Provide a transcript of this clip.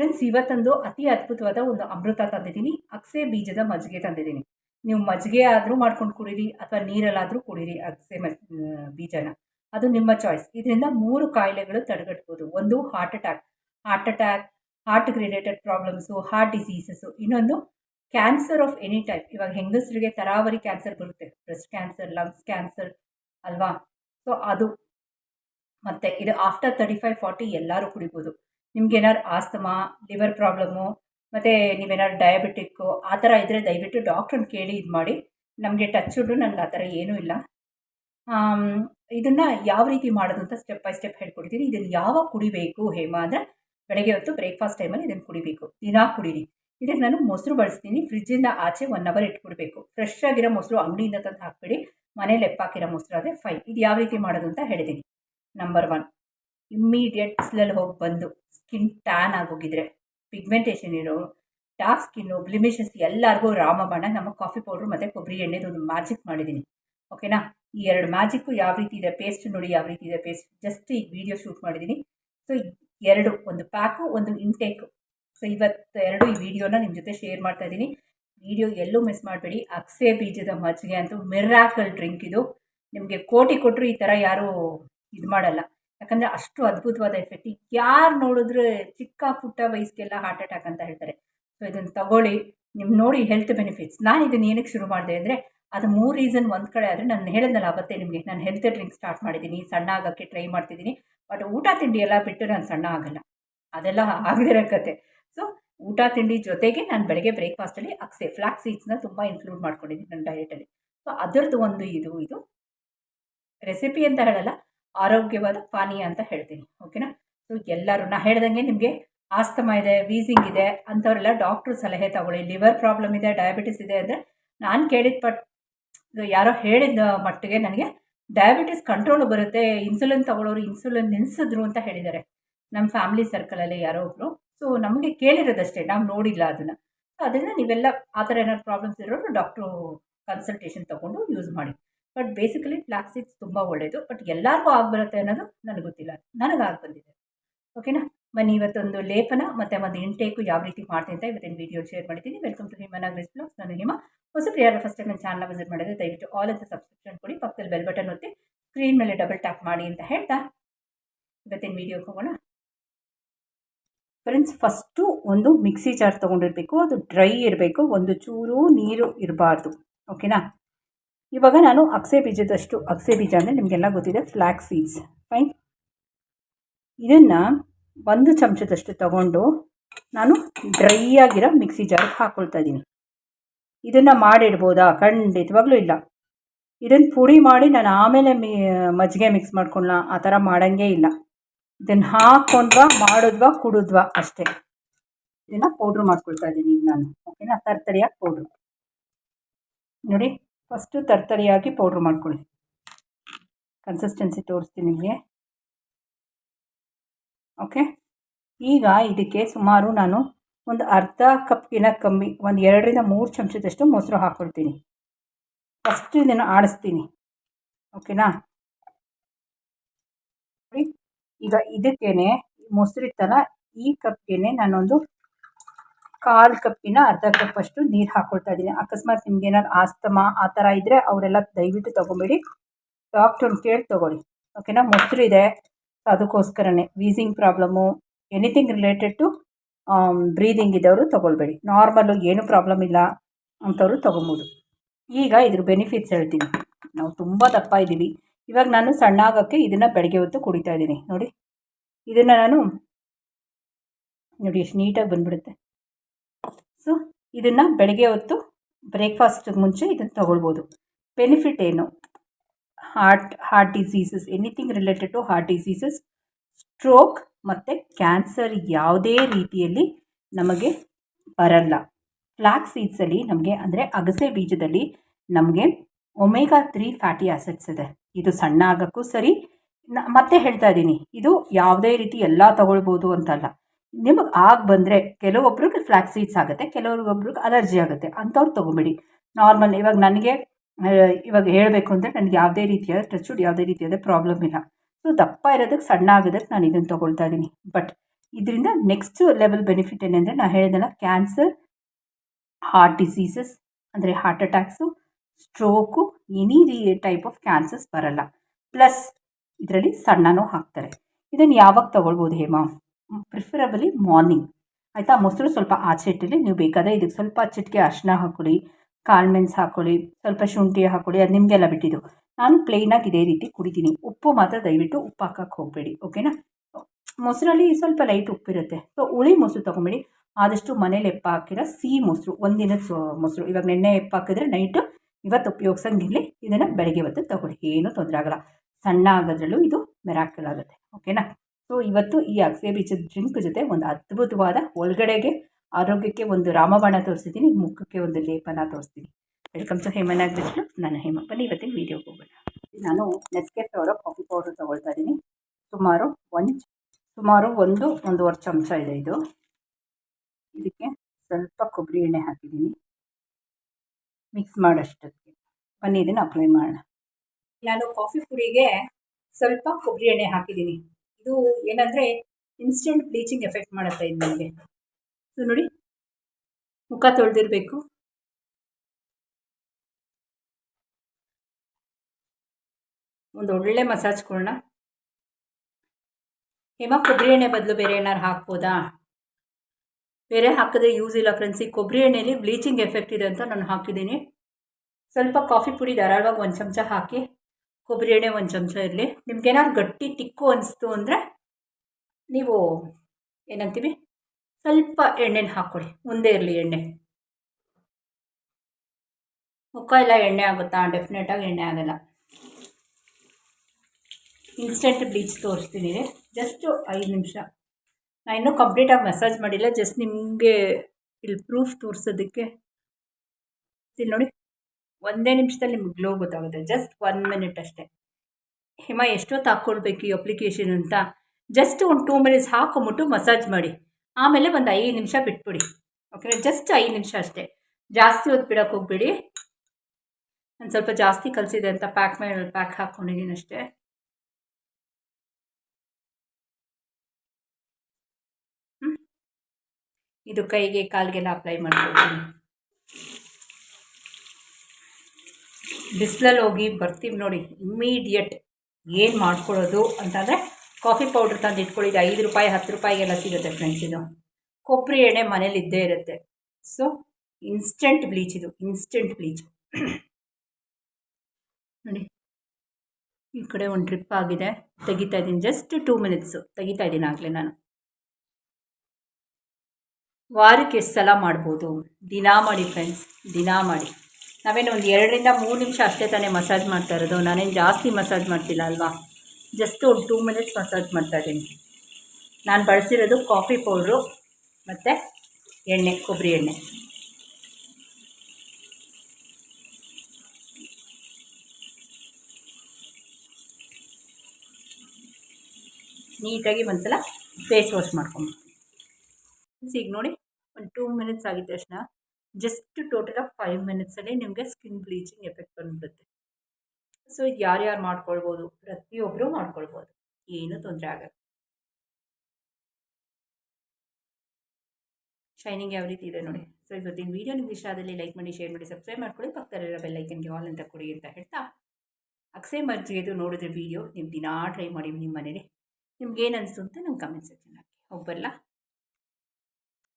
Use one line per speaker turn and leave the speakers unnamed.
Friends ಇವತ್ತೊಂದು ಅತಿ ಅದ್ಭುತವಾದ ಒಂದು ಅಮೃತ ತಂದಿದ್ದೀನಿ. ಅಗಸೆ ಬೀಜದ ಮಜ್ಜಿಗೆ ತಂದಿದ್ದೀನಿ. ನೀವು ಮಜ್ಜಿಗೆ ಆದರೂ ಮಾಡ್ಕೊಂಡು ಕುಡೀರಿ, ಅಥವಾ ನೀರಲ್ಲಾದರೂ ಕುಡೀರಿ ಅಗಸೆ ಮಜ್ ಬೀಜನ. ಅದು ನಿಮ್ಮ ಚಾಯ್ಸ್ ಇದರಿಂದ ಮೂರು ಕಾಯಿಲೆಗಳು ತಡೆಗಟ್ಬೋದು. ಒಂದು heart attack heart attack heart related problems heart diseases ಇನ್ನೊಂದು ಕ್ಯಾನ್ಸರ್ ಆಫ್ ಎನಿ ಟೈಪ್ ಇವಾಗ ಹೆಂಗಸರಿಗೆ ತರಾವರಿ ಕ್ಯಾನ್ಸರ್ ಬರುತ್ತೆ. ಬ್ರೆಸ್ಟ್ ಕ್ಯಾನ್ಸರ್ ಲಂಗ್ಸ್ ಕ್ಯಾನ್ಸರ್ ಅಲ್ವಾ? ಸೊ ಅದು. ಮತ್ತು ಇದು ಆಫ್ಟರ್ ತರ್ಟಿ ಫೈವ್ ಫಾರ್ಟಿ ಎಲ್ಲರೂ ಕುಡಿಬೋದು. ನಿಮ್ಗೇನಾದ್ರು ಆಸ್ತಮಾ, ಲಿವರ್ ಪ್ರಾಬ್ಲಮ್ಮು ಮತ್ತು ನೀವೇನಾದ್ರು ಡಯಾಬಿಟಿಕ್ಕು, ಆ ಥರ ಇದ್ದರೆ ದಯವಿಟ್ಟು ಡಾಕ್ಟ್ರನ್ನ ಕೇಳಿ ಇದು ಮಾಡಿ. ನಮಗೆ ಟಚ್ ಉಂಡು ನನಗೆ ಆ ಥರ ಏನೂ ಇಲ್ಲ. ಇದನ್ನು ಯಾವ ರೀತಿ ಮಾಡೋದು ಅಂತ ಸ್ಟೆಪ್ ಬೈ ಸ್ಟೆಪ್ ಹೇಳ್ಕೊಡ್ತೀನಿ. ಇದನ್ನು ಯಾವಾಗ ಕುಡಿಬೇಕು, ಹೇಮ? ಅಂದರೆ ಬೆಳಗ್ಗೆ ಹೊತ್ತು ಬ್ರೇಕ್ಫಾಸ್ಟ್ ಟೈಮಲ್ಲಿ ಇದನ್ನು ಕುಡಿಬೇಕು. ದಿನಾ ಕುಡೀರಿ. ಇದಕ್ಕೆ ನಾನು ಮೊಸರು ಬಳಸ್ತೀನಿ. ಫ್ರಿಜ್ಜಿಂದ ಆಚೆ ಒನ್ ಅವರ್ ಇಟ್ಕೊಡ್ಬೇಕು ಫ್ರೆಶ್ ಆಗಿರೋ ಮೊಸರು ಅಂಗಡಿಯಿಂದ ತಂದು ಹಾಕ್ಬಿಡಿ. ಮನೇಲಿ ಎಪ್ಪಾಕಿರೋ ಮೊಸರು ಆದರೆ ಫೈನ್ ಇದು ಯಾವ ರೀತಿ ಮಾಡೋದು ಅಂತ ಹೇಳಿದ್ದೀನಿ ನಂಬರ್ ಒನ್ ಇಮ್ಮಿಡಿಯೇಟ್ ಬಿಸಿಲಲ್ಲಿ ಹೋಗಿ ಬಂದು ಸ್ಕಿನ್ ಟ್ಯಾನ್ ಆಗೋಗಿದ್ರೆ ಪಿಗ್ಮೆಂಟೇಷನ್ ಇರೋ ಡಾರ್ಕ್ ಸ್ಕಿನ್ನು ಬ್ಲಿಮಿಷಸ್ ಎಲ್ಲರಿಗೂ ರಾಮಬಾಣ, ನಮ್ಮ ಕಾಫಿ ಪೌಡ್ರು ಮತ್ತು ಕೊಬ್ಬರಿ ಎಣ್ಣೆದು ಒಂದು ಮ್ಯಾಜಿಕ್ ಮಾಡಿದ್ದೀನಿ ಓಕೆನಾ ಈ ಎರಡು ಮ್ಯಾಜಿಕ್ಕು ಯಾವ ರೀತಿ ಇದೆ ಪೇಸ್ಟ್ ನೋಡಿ ಯಾವ ರೀತಿ ಇದೆ ಪೇಸ್ಟ್ ಜಸ್ಟ್ ಈಗ ವಿಡಿಯೋ ಶೂಟ್ ಮಾಡಿದ್ದೀನಿ ಸೊ ಎರಡು, ಒಂದು ಪ್ಯಾಕು ಒಂದು ಇಂಟೇಕು ಸೊ ಇವತ್ತು ಎರಡು ಈ ವಿಡಿಯೋನ ನಿಮ್ಮ ಜೊತೆ ಶೇರ್ ಮಾಡ್ತಾ ಇದ್ದೀನಿ ವಿಡಿಯೋ ಎಲ್ಲೂ ಮಿಸ್ ಮಾಡಬೇಡಿ. ಅಕ್ಸೆ ಬೀಜದ ಮಜ್ಜಿಗೆ ಅಂತೂ ಮಿರಾಕಲ್ ಡ್ರಿಂಕ್ ಇದು. ನಿಮಗೆ ಕೋಟಿ ಕೊಟ್ಟರು ಈ ಥರ ಯಾರೂ ಇದು ಮಾಡಲ್ಲ. ಯಾಕಂದರೆ ಅಷ್ಟು ಅದ್ಭುತವಾದ ಎಫೆಕ್ಟ್ ಯಾರು ನೋಡಿದ್ರೆ ಚಿಕ್ಕ ಪುಟ್ಟ ವಯಸ್ಸಿಗೆಲ್ಲ ಹಾರ್ಟ್ ಅಟ್ಯಾಕ್ ಅಂತ ಹೇಳ್ತಾರೆ. ಸೊ ಇದನ್ನು ತಗೊಳ್ಳಿ. ನಿಮ್ಗೆ ನೋಡಿ ಹೆಲ್ತ್ ಬೆನಿಫಿಟ್ಸ್ ನಾನು ಇದನ್ನು ಏನಕ್ಕೆ ಶುರು ಮಾಡಿದೆ ಅಂದರೆ, ಅದು ಮೂರು ರೀಸನ್ ಒಂದು ಕಡೆ ಆದರೆ ನಾನು ಹೇಳಿದ್ನಲ್ಲ ಅವತ್ತೇ ನಿಮಗೆ. ನಾನು ಹೆಲ್ತ್ ಡ್ರಿಂಕ್ ಸ್ಟಾರ್ಟ್ ಮಾಡಿದ್ದೀನಿ ಸಣ್ಣ ಆಗೋಕ್ಕೆ ಟ್ರೈ ಮಾಡ್ತಿದ್ದೀನಿ. ಬಟ್ ಊಟ ತಿಂಡಿ ಎಲ್ಲ ಬಿಟ್ಟು ನಾನು ಸಣ್ಣ ಆಗಲ್ಲ. ಅದೆಲ್ಲ ಆಗದಿರೋ ಕತೆ ಸೊ ಊಟ ತಿಂಡಿ ಜೊತೆಗೆ ನಾನು ಬೆಳಗ್ಗೆ ಬ್ರೇಕ್ಫಾಸ್ಟಲ್ಲಿ ಅಕ್ಸೆ ಫ್ಲಾಕ್ ಸೀಡ್ಸ್ನ ತುಂಬ ಇನ್ಕ್ಲೂಡ್ ಮಾಡ್ಕೊಂಡಿದ್ದೀನಿ ನನ್ನ ಡಯಟಲ್ಲಿ ಸೊ ಅದರದ್ದು ಒಂದು ಇದು ಇದು. ರೆಸಿಪಿ ಅಂತ ಹೇಳಲ್ಲ. ಆರೋಗ್ಯವಾದ ಪಾನೀಯ ಅಂತ ಹೇಳ್ತೀನಿ ಓಕೆನಾ ಸೊ ಎಲ್ಲರೂ, ನಾ ಹೇಳ್ದಂಗೆ ನಿಮಗೆ ಆಸ್ತಮ ಇದೆ ವೀಸಿಂಗ್ ಇದೆ, ಅಂಥವರೆಲ್ಲ ಡಾಕ್ಟ್ರು ಸಲಹೆ ತಗೊಳ್ಳಿ. ಲಿವರ್ ಪ್ರಾಬ್ಲಮ್ ಇದೆ ಡಯಾಬಿಟಿಸ್ ಇದೆ ಅಂದರೆ ನಾನು ಕೇಳಿದ ಪಟ್ ಯಾರೋ ಹೇಳಿದ ಮಟ್ಟಿಗೆ ನನಗೆ ಡಯಾಬಿಟಿಸ್ ಕಂಟ್ರೋಲ್ ಬರುತ್ತೆ ಇನ್ಸುಲಿನ್ ತಗೊಳ್ಳೋರು ಇನ್ಸುಲಿನ್ ನಿಲ್ಲಿಸಿದ್ರು ಅಂತ ಹೇಳಿದ್ದಾರೆ. ನಮ್ಮ ಫ್ಯಾಮಿಲಿ ಸರ್ಕಲಲ್ಲಿ ಯಾರೋ ಒಬ್ಬರು ಸೊ ನಮಗೆ ಕೇಳಿರೋದಷ್ಟೇ, ನಾವು ನೋಡಿಲ್ಲ ಅದನ್ನು. ಅದರಿಂದ ನೀವೆಲ್ಲ ಆ ಥರ ಏನಾದ್ರು ಪ್ರಾಬ್ಲಮ್ಸ್ ಇರೋರು ಡಾಕ್ಟ್ರು ಕನ್ಸಲ್ಟೇಷನ್ ತೊಗೊಂಡು ಯೂಸ್ ಮಾಡಿ. ಬಟ್ ಬೇಸಿಕಲಿ ಫ್ಲಾಕ್ಸಿಡ್ಸ್ ತುಂಬ ಒಳ್ಳೆಯದು ಬಟ್ ಎಲ್ಲರಿಗೂ ಆಗಿಬರುತ್ತೆ ಅನ್ನೋದು ನನಗೆ ಗೊತ್ತಿಲ್ಲ. ನನಗೆ ಬಂದಿದೆ ಓಕೆನಾ ಬನ್ನಿ, ಇವತ್ತೊಂದು ಲೇಪನ, ಮತ್ತು ಒಂದು ಇಂಟೇಕು ಯಾವ ರೀತಿ ಮಾಡ್ತೀನಿ ಅಂತ ಇವತ್ತಿನ ವೀಡಿಯೋ ಶೇರ್ ಮಾಡ್ತೀನಿ ವೆಲ್ಕಮ್ ಟು ಹಿಮನ ಗ್ರೀಸ್ ಬ್ಲಾಗ್ಸ್ ನಾನು ಹಿಮ ಹೊಸಬ್ರು ಯಾರು ಫಸ್ಟ್ ಟೈಮ್ ನನ್ನ ಚಾನಲ್ ವಿಸಿಟ್ ಮಾಡಿದ್ರೆ ದಯವಿಟ್ಟು ಆಲ್ ಅಂತ ಸಬ್ಸ್ಕ್ರಿಪ್ಷನ್ ಕೊಡಿ. ಪಕ್ಕದಲ್ಲಿ ಬೆಲ್ ಬಟನ್ ಒತ್ತಿ ಸ್ಕ್ರೀನ್ ಮೇಲೆ ಡಬಲ್ ಟ್ಯಾಪ್ ಮಾಡಿ ಅಂತ ಹೇಳ್ತಾ. ಇವತ್ತಿನ ವೀಡಿಯೋಗೆ ಹೋಗೋಣ. ಫ್ರೆಂಡ್ಸ್ ಫಸ್ಟು ಒಂದು ಮಿಕ್ಸಿ ಜಾರ್ ತೊಗೊಂಡಿರಬೇಕು. ಅದು ಡ್ರೈ ಇರಬೇಕು. ಒಂದು ಚೂರು ನೀರು ಇರಬಾರ್ದು. ಓಕೆನಾ ಇವಾಗ ನಾನು ಅಕ್ಸೆ ಬೀಜದಷ್ಟು ಅಕ್ಸೆ ಬೀಜ ಅಂದರೆ ನಿಮಗೆಲ್ಲ ಗೊತ್ತಿದೆ ಫ್ಲ್ಯಾಕ್ ಸೀಡ್ಸ್ ಫೈನ್ ಇದನ್ನು ಒಂದು ಚಮಚದಷ್ಟು ತಗೊಂಡು ನಾನು ಡ್ರೈ ಆಗಿರೋ ಮಿಕ್ಸಿ ಜಾರ್ಗೆ ಹಾಕ್ಕೊಳ್ತಾ ಇದ್ದೀನಿ. ಇದನ್ನು ಮಾಡಿಡ್ಬೋದಾ? ಖಂಡಿತವಾಗ್ಲೂ ಇಲ್ಲ. ಇದನ್ನು ಪುಡಿ ಮಾಡಿ ನಾನು ಆಮೇಲೆ ಮಿ, ಮಜ್ಜಿಗೆ ಮಿಕ್ಸ್ ಮಾಡ್ಕೊಳ್ಳ ಆ ಥರ ಮಾಡೋಂಗೇ ಇಲ್ಲ. ಇದನ್ನು ಹಾಕ್ಕೊಂಡ್ವಾ ಮಾಡಿದ್ವಾ, ಕುಡಿದ್ವಾ ಅಷ್ಟೇ. ಇದನ್ನು ಪೌಡ್ರ್ ಮಾಡ್ಕೊಳ್ತಾ ಇದ್ದೀನಿ ನಾನು. ಓಕೆನಾ ತರ್ತರಿಯಾಗಿ ಪೌಡ್ರು ನೋಡಿ. ಫಸ್ಟು ತರ್ತರಿಯಾಗಿ ಪೌಡ್ರ್ ಮಾಡ್ಕೊಳ್ಳಿ. ಕನ್ಸಿಸ್ಟೆನ್ಸಿ ತೋರಿಸ್ತೀನಿ ನಿಮಗೆ. ಓಕೆ ಈಗ ಇದಕ್ಕೆ ಸುಮಾರು ನಾನು ಒಂದು ಅರ್ಧ ಕಪ್ಗಿನ ಕಮ್ಮಿ ಒಂದು ಎರಡರಿಂದ ಮೂರು ಚಮಚದಷ್ಟು ಮೊಸರು ಹಾಕ್ಕೊಳ್ತೀನಿ ಫಸ್ಟ್ ಇದನ್ನು ಆಡಿಸ್ತೀನಿ ಓಕೆನಾ ಈಗ ಇದಕ್ಕೇನೆ ಮೊಸರಿತ್ತಲ್ಲ ಈ ಕಪ್ಗೆನೆ ನಾನೊಂದು ಕಾಲು ಕಪ್ಪಿನ ಅರ್ಧ ಕಪ್ಪಷ್ಟು ನೀರು ಹಾಕ್ಕೊಳ್ತಾ ಇದ್ದೀನಿ. ಅಕಸ್ಮಾತ್ ನಿಮ್ಗೆ ಏನಾದ್ರು ಆಸ್ತಮ ಆ ಥರ ಇದ್ದರೆ ಅವರೆಲ್ಲ ದಯವಿಟ್ಟು ತೊಗೊಬೇಡಿ. ಡಾಕ್ಟ್ರನ್ನ ಕೇಳಿ ತೊಗೊಳ್ಳಿ. ಓಕೆನಾ ಮೊಸರು ಇದೆ ಅದಕ್ಕೋಸ್ಕರನೇ wheezing problem anything related to breathing ಇದ್ದವರು ತೊಗೊಳ್ಬೇಡಿ. ನಾರ್ಮಲ್ಲು ಏನೂ ಪ್ರಾಬ್ಲಮ್ ಇಲ್ಲ ಅಂಥವ್ರು ತೊಗೊಬೋದು ಈಗ ಇದ್ರ ಬೆನಿಫಿಟ್ಸ್ ಹೇಳ್ತೀನಿ. ನಾವು ತುಂಬ ದಪ್ಪ ಇದ್ದೀವಿ. ಇವಾಗ ನಾನು ಸಣ್ಣ ಆಗೋಕ್ಕೆ ಇದನ್ನು ಬೆಳಗ್ಗೆ ಹೊತ್ತು ಕುಡಿತಾ ಇದ್ದೀನಿ. ನೋಡಿ. ಇದನ್ನು ನಾನು, ನೋಡಿ ಎಷ್ಟು ನೀಟಾಗಿ ಬಂದುಬಿಡುತ್ತೆ. ಸೊ ಇದನ್ನು ಬೆಳಗ್ಗೆ ಹೊತ್ತು ಬ್ರೇಕ್ಫಾಸ್ಟ್ ಮುಂಚೆ ಇದನ್ನು ತೊಗೊಳ್ಬೋದು. ಬೆನಿಫಿಟ್ ಏನು? Heart heart diseases anything related to heart diseases stroke ಮತ್ತು ಕ್ಯಾನ್ಸರ್ ಯಾವುದೇ ರೀತಿಯಲ್ಲಿ ನಮಗೆ ಬರಲ್ಲ. ಫ್ಲ್ಯಾಕ್ ಸೀಡ್ಸಲ್ಲಿ ನಮಗೆ ಅಂದರೆ ಅಗಸೆ ಬೀಜದಲ್ಲಿ ನಮಗೆ ಒಮೇಗಾ ತ್ರೀ ಫ್ಯಾಟಿ ಆಸಿಡ್ಸ್ ಇದೆ. ಇದು ಸಣ್ಣ ಆಗೋಕ್ಕೂ ಸರಿ ಮತ್ತೆ ಹೇಳ್ತಾ ಇದ್ದೀನಿ, ಇದು ಯಾವುದೇ ರೀತಿ ಎಲ್ಲ ತಗೊಳ್ಬೋದು ಅಂತಲ್ಲ. ನಿಮಗೆ ಆಗ ಬಂದರೆ ಕೆಲವೊಬ್ರಿಗೆ ಫ್ಲ್ಯಾಕ್ ಸೀಡ್ಸ್ ಆಗುತ್ತೆ, ಕೆಲವೊಬ್ರಿಗೆ ಅಲರ್ಜಿ ಆಗುತ್ತೆ, ಅಂಥವ್ರು ತೊಗೊಬೇಡಿ. ನಾರ್ಮಲ್ ಇವಾಗ ನನಗೆ ಇವಾಗ ಹೇಳಬೇಕು ಅಂದರೆ ನನಗೆ ಯಾವುದೇ ರೀತಿಯಾದ ಟಚ್ ಯಾವುದೇ ರೀತಿಯಾದ ಪ್ರಾಬ್ಲಮ್ ಇಲ್ಲ. ಸೊ ದಪ್ಪ ಇರೋದಕ್ಕೆ ಸಣ್ಣ ಆಗೋದಕ್ಕೆ ನಾನು ಇದನ್ನು ತೊಗೊಳ್ತಾ ಇದ್ದೀನಿ ಬಟ್ ಇದರಿಂದ ನೆಕ್ಸ್ಟ್ ಲೆವೆಲ್ ಬೆನಿಫಿಟ್ ಏನಂದರೆ ನಾನು ಹೇಳಿದೆಲ್ಲ ಕ್ಯಾನ್ಸರ್ ಹಾರ್ಟ್ ಡಿಸೀಸಸ್ ಅಂದರೆ ಹಾರ್ಟ್ ಅಟ್ಯಾಕ್ಸು ಸ್ಟ್ರೋಕು ಎನಿ ರೀ ಟೈಪ್ ಆಫ್ ಕ್ಯಾನ್ಸರ್ಸ್ ಬರಲ್ಲ. ಪ್ಲಸ್ ಇದರಲ್ಲಿ ಸಣ್ಣನೂ ಹಾಕ್ತಾರೆ. ಇದನ್ನು ಯಾವಾಗ ತೊಗೊಳ್ಬೋದು ಹೇಮಾ? ಪ್ರಿಫರಬಲಿ ಮಾರ್ನಿಂಗ್ ಆಯಿತಾ? ಮೊಸರು ಸ್ವಲ್ಪ ಆಚೆ ಇಟ್ಟಿರಲಿ. ನೀವು ಬೇಕಾದರೆ ಇದಕ್ಕೆ ಸ್ವಲ್ಪ ಚಿಟಿಕೆ ಅರ್ಶಿನ ಹಾಕ್ಕೊಳ್ಳಿ, ಕಾಳು ಮೆಣಸು ಹಾಕ್ಕೊಳ್ಳಿ, ಸ್ವಲ್ಪ ಶುಂಠಿ ಹಾಕ್ಕೊಳ್ಳಿ, ಅದು ನಿಮಗೆಲ್ಲ ಬಿಟ್ಟಿದ್ದು. ನಾನು ಪ್ಲೇನಾಗಿ ಇದೇ ರೀತಿ ಕುಡಿತೀನಿ. ಉಪ್ಪು ಮಾತ್ರ ದಯವಿಟ್ಟು ಉಪ್ಪು ಹಾಕಕ್ಕೆ ಹೋಗಬೇಡಿ ಓಕೆನಾ ಮೊಸರಲ್ಲಿ ಸ್ವಲ್ಪ ಲೈಟ್ ಉಪ್ಪಿರುತ್ತೆ ಸೊ ಹುಳಿ ಮೊಸರು ತೊಗೊಂಬೇಡಿ ಆದಷ್ಟು ಮನೇಲಿ ಎಪ್ಪ ಹಾಕಿರೋ ಸಿಹಿ ಮೊಸರು, ಒಂದಿನದ ಮೊಸರು. ಇವಾಗ ನೆನ್ನೆ ಎಪ್ಪ ಹಾಕಿದ್ರೆ ನೈಟು ಇವತ್ತು ಉಪಯೋಗಿಸಂಗಿರಲಿ ಇದನ್ನು ಬೆಳಗ್ಗೆ ಹೊತ್ತು ತೊಗೊಳ್ಳಿ. ಏನೂ ತೊಂದರೆ ಆಗಲ್ಲ. ಸಣ್ಣ ಆಗೋದ್ರಲ್ಲೂ ಇದು ಮೆರಾಕಲ್ ಆಗುತ್ತೆ ಓಕೆನಾ ಸೊ ಇವತ್ತು ಈ ಅಗಸೆ ಬೀಜದ ಡ್ರಿಂಕ್ ಜೊತೆ ಒಂದು ಅದ್ಭುತವಾದ ಒಳಗಡೆಗೆ ಆರೋಗ್ಯಕ್ಕೆ ಒಂದು ರಾಮಬಾಣ ತೋರಿಸಿದ್ದೀನಿ ಮುಖಕ್ಕೆ ಒಂದು ಲೇಪನ ತೋರಿಸ್ತೀನಿ. ವೆಲ್ಕಮ್ ಟು ಹೇಮನಾಗ್ ಬಿಟ್ಲು ನಾನು ಹೇಮಪ್ಪನ. ಇವತ್ತಿನ ವೀಡಿಯೋಗೆ ಹೋಗೋಣ. ನಾನು ನೆಸ್ಕೆಫೆ ಅವರ ಕಾಫಿ ಪೌಡರ್ ತೊಗೊಳ್ತಾ ಇದ್ದೀನಿ. ಸುಮಾರು ಒಂದು ಸುಮಾರು ಒಂದು, ಒಂದೂವರೆ ಚಮಚ ಇದೆ ಇದು. ಇದಕ್ಕೆ ಸ್ವಲ್ಪ ಕೊಬ್ಬರಿ ಎಣ್ಣೆ ಹಾಕಿದ್ದೀನಿ. ಮಿಕ್ಸ್ ಮಾಡೋಷ್ಟಕ್ಕೆ. ಬನ್ನಿ, ಇದನ್ನು ಅಪ್ಲೈ ಮಾಡೋಣ. ನಾನು ಕಾಫಿ ಪುಡಿಗೆ ಸ್ವಲ್ಪ ಕೊಬ್ಬರಿ ಎಣ್ಣೆ ಹಾಕಿದ್ದೀನಿ. ಇದು ಏನಂದರೆ ಇನ್ಸ್ಟೆಂಟ್ ಬ್ಲೀಚಿಂಗ್ ಎಫೆಕ್ಟ್ ಮಾಡುತ್ತೆ ಇದು ನನಗೆ ಸೊ ನೋಡಿ. ಮುಖ ತೊಳೆದಿರಬೇಕು. ಒಂದು ಒಳ್ಳೆ ಮಸಾಜ್ ಕೊಡೋಣ. ಹೇಮ, ಕೊಬ್ಬರಿ ಎಣ್ಣೆ ಬದಲು ಬೇರೆ ಏನಾದ್ರು ಹಾಕ್ಬೋದಾ? ಬೇರೆ ಹಾಕಿದ್ರೆ ಯೂಸ್ ಇಲ್ಲ ಫ್ರೆಂಡ್ಸ್ ಈ ಕೊಬ್ಬರಿ ಎಣ್ಣೆಯಲ್ಲಿ ಬ್ಲೀಚಿಂಗ್ ಎಫೆಕ್ಟ್ ಇದೆ ಅಂತ ನಾನು ಹಾಕಿದ್ದೀನಿ. ಸ್ವಲ್ಪ ಕಾಫಿ ಪುಡಿ ಧಾರಾಳವಾಗಿ ಒಂದು ಚಮಚ ಹಾಕಿ. ಕೊಬ್ಬರಿ ಎಣ್ಣೆ ಒಂದು ಚಮಚ ಇರಲಿ. ನಿಮ್ಗೇನಾದ್ರು ಗಟ್ಟಿ ತಿಕ್ಕು ಅನಿಸ್ತು ಅಂದರೆ ನೀವು ಏನಂತೀವಿ? ಸ್ವಲ್ಪ ಎಣ್ಣೆನ ಹಾಕ್ಕೊಳ್ಳಿ ಮುಂದೆ ಇರಲಿ ಎಣ್ಣೆ. ಮುಖ ಎಲ್ಲ ಎಣ್ಣೆ ಆಗುತ್ತಾ? ಡೆಫಿನೆಟಾಗಿ ಎಣ್ಣೆ ಆಗೋಲ್ಲ. ಇನ್ಸ್ಟೆಂಟ್ ಬ್ಲೀಚ್ ತೋರಿಸ್ತೀನಿ. ಜಸ್ಟು ಐದು ನಿಮಿಷ. ನಾನು ಇನ್ನೂ ಕಂಪ್ಲೀಟಾಗಿ ಮೆಸೇಜ್ ಮಾಡಿಲ್ಲ. ಜಸ್ಟ್ ನಿಮಗೆ ಇಲ್ಲಿ ಪ್ರೂಫ್ ತೋರಿಸೋದಕ್ಕೆ. ಇಲ್ಲಿ ನೋಡಿ. ಒಂದೇ ನಿಮಿಷದಲ್ಲಿ ನಿಮ್ಗೆ ಗ್ಲೋ ಗೊತ್ತಾಗುತ್ತೆ. ಜಸ್ಟ್ ಒನ್ ಮಿನಿಟ್ ಅಷ್ಟೇ. ಹಿಮ ಎಷ್ಟೊತ್ತು ಹಾಕ್ಕೊಳ್ಬೇಕು ಈ ಅಪ್ಲಿಕೇಶನ್ ಅಂತ? ಜಸ್ಟ್ ಒಂದು ಟೂ ಮಿನಿಟ್ಸ್ ಹಾಕೊಂಬಿಟ್ಟು ಮಸಾಜ್ ಮಾಡಿ. ಆಮೇಲೆ ಒಂದು ಐದು ನಿಮಿಷ ಬಿಟ್ಬಿಡಿ. ಓಕೆ ಜಸ್ಟ್ ಐದು ನಿಮಿಷ ಅಷ್ಟೇ. ಜಾಸ್ತಿ ಹೊತ್ತು ಬಿಡೋಕ್ಕೆ ಹೋಗ್ಬೇಡಿ. ನಾನು ಸ್ವಲ್ಪ ಜಾಸ್ತಿ ಕಲಿಸಿದೆ ಅಂತ ಪ್ಯಾಕ್ ಮೇಲೆ ಪ್ಯಾಕ್ ಹಾಕ್ಕೊಂಡಿದ್ದೀನಿ ಅಷ್ಟೇ. ಇದು ಕೈಗೆ ಕಾಲಿಗೆಲ್ಲ ಅಪ್ಲೈ ಮಾಡ್ಕೊಳ್ತೀನಿ. ಬಿಸಿಲಲ್ಲಿ ಹೋಗಿ ಬರ್ತೀವಿ ನೋಡಿ ಇಮ್ಮಿಡಿಯೇಟ್ ಏನು ಮಾಡ್ಕೊಳ್ಳೋದು ಅಂತಂದರೆ ಕಾಫಿ ಪೌಡ್ರ್ ತಂದು ಇಟ್ಕೊಳ್ಳಿ, ಇದು ಐದು ರೂಪಾಯಿ, ಹತ್ತು ರೂಪಾಯಿಗೆಲ್ಲ ಸಿಗುತ್ತೆ ಫ್ರೆಂಡ್ಸ್ ಇದು. ಕೊಬ್ಬರಿ ಎಣ್ಣೆ ಮನೇಲಿ ಇದ್ದೇ ಇರುತ್ತೆ. ಸೊ ಇನ್ಸ್ಟೆಂಟ್ ಬ್ಲೀಚ್ ಇದು ಇನ್ಸ್ಟೆಂಟ್ ಬ್ಲೀಚ್ ನೋಡಿ, ಈ ಕಡೆ ಒಂದು ಟ್ರಿಪ್ ಆಗಿದೆ, ತೆಗಿತಾ ಇದ್ದೀನಿ ಜಸ್ಟ್ ಟೂ ಮಿನಿಟ್ಸು ತೆಗಿತಾ ಇದ್ದೀನಿ ಆಗಲೇ ನಾನು. ವಾರಕ್ಕೆ ಎಷ್ಟು ಸಲ ಮಾಡ್ಬೋದು? ದಿನ ಮಾಡಿ ಫ್ರೆಂಡ್ಸ್ ದಿನ ಮಾಡಿ. ನಾವೇನು ಒಂದು ಎರಡರಿಂದ ಮೂರು ನಿಮಿಷ ಅಷ್ಟೇ ತಾನೇ ಮಸಾಜ್ ಮಾಡ್ತಾ ಇರೋದು. ನಾನೇನು ಜಾಸ್ತಿ ಮಸಾಜ್ ಮಾಡ್ತಿಲ್ಲ ಅಲ್ವಾ? ಜಸ್ಟ್ ಒಂದು ಟೂ ಮಿನಿಟ್ಸ್ ಮಸಾಜ್ ಮಾಡ್ತಾ ಇದ್ದೀನಿ. ನಾನು ಬಳಸಿರೋದು ಕಾಫಿ ಪೌಡ್ರು ಮತ್ತು ಎಣ್ಣೆ, ಕೊಬ್ಬರಿ ಎಣ್ಣೆ. ನೀಟಾಗಿ ಒಂದ್ಸಲ ಫೇಸ್ ವಾಶ್ ಮಾಡ್ಕೊಂಬಿಡ್ತೀನಿ ಈಗ ನೋಡಿ, ಒಂದು ಟೂ ಮಿನಿಟ್ಸ್ ಆಗಿದ್ದ ತಕ್ಷಣ ಜಸ್ಟ್ ಟೋಟಲ್ ಆಫ್ ಫೈವ್ ಮಿನಿಟ್ಸಲ್ಲಿ ನಿಮಗೆ ಸ್ಕಿನ್ ಬ್ಲೀಚಿಂಗ್ ಎಫೆಕ್ಟ್ ಬಂದ್ಬಿಡುತ್ತೆ. ಸೊ ಇದು ಯಾರ್ಯಾರು ಮಾಡ್ಕೊಳ್ಬೋದು? ಪ್ರತಿಯೊಬ್ಬರು ಮಾಡ್ಕೊಳ್ಬೋದು. ಏನೂ ತೊಂದರೆ ಆಗಲ್ಲ. ಶೈನಿಂಗ್ ಯಾವ ರೀತಿ ಇದೆ ನೋಡಿ. ಸೊ ಇವತ್ತಿನ ವೀಡಿಯೋ ನಿಮ್ಗೆ ಇಷ್ಟ ಆದಲ್ಲಿ ಲೈಕ್ ಮಾಡಿ ಶೇರ್ ಮಾಡಿ ಸಬ್ಸ್ಕ್ರೈಬ್ ಮಾಡ್ಕೊಳ್ಳಿ. ಪಕ್ಕದಲ್ಲಿರೋ ಬೆಲ್ಲೈಕನ್ಗೆ ಆಲ್ ಅಂತ ಕೊಡಿ ಅಂತ ಹೇಳ್ತಾ. ಅಕ್ಷಯ ಮರ್ಜಿಗೆದು ನೋಡಿದ್ರೆ ವೀಡಿಯೋ ನಿಮ್ಮ ದಿನಾ ಟ್ರೈ ಮಾಡಿ ನಿಮ್ಮ ಮನೇಲಿ. ನಿಮ್ಗೆ ಏನು ಅನಿಸ್ತು ಅಂತ ನಮ್ಮ ಕಮೆಂಟ್ ಸೆಕ್ಷನ್ ಹಾಕಿ. ಹೋಗ್ಬರಲ್ಲ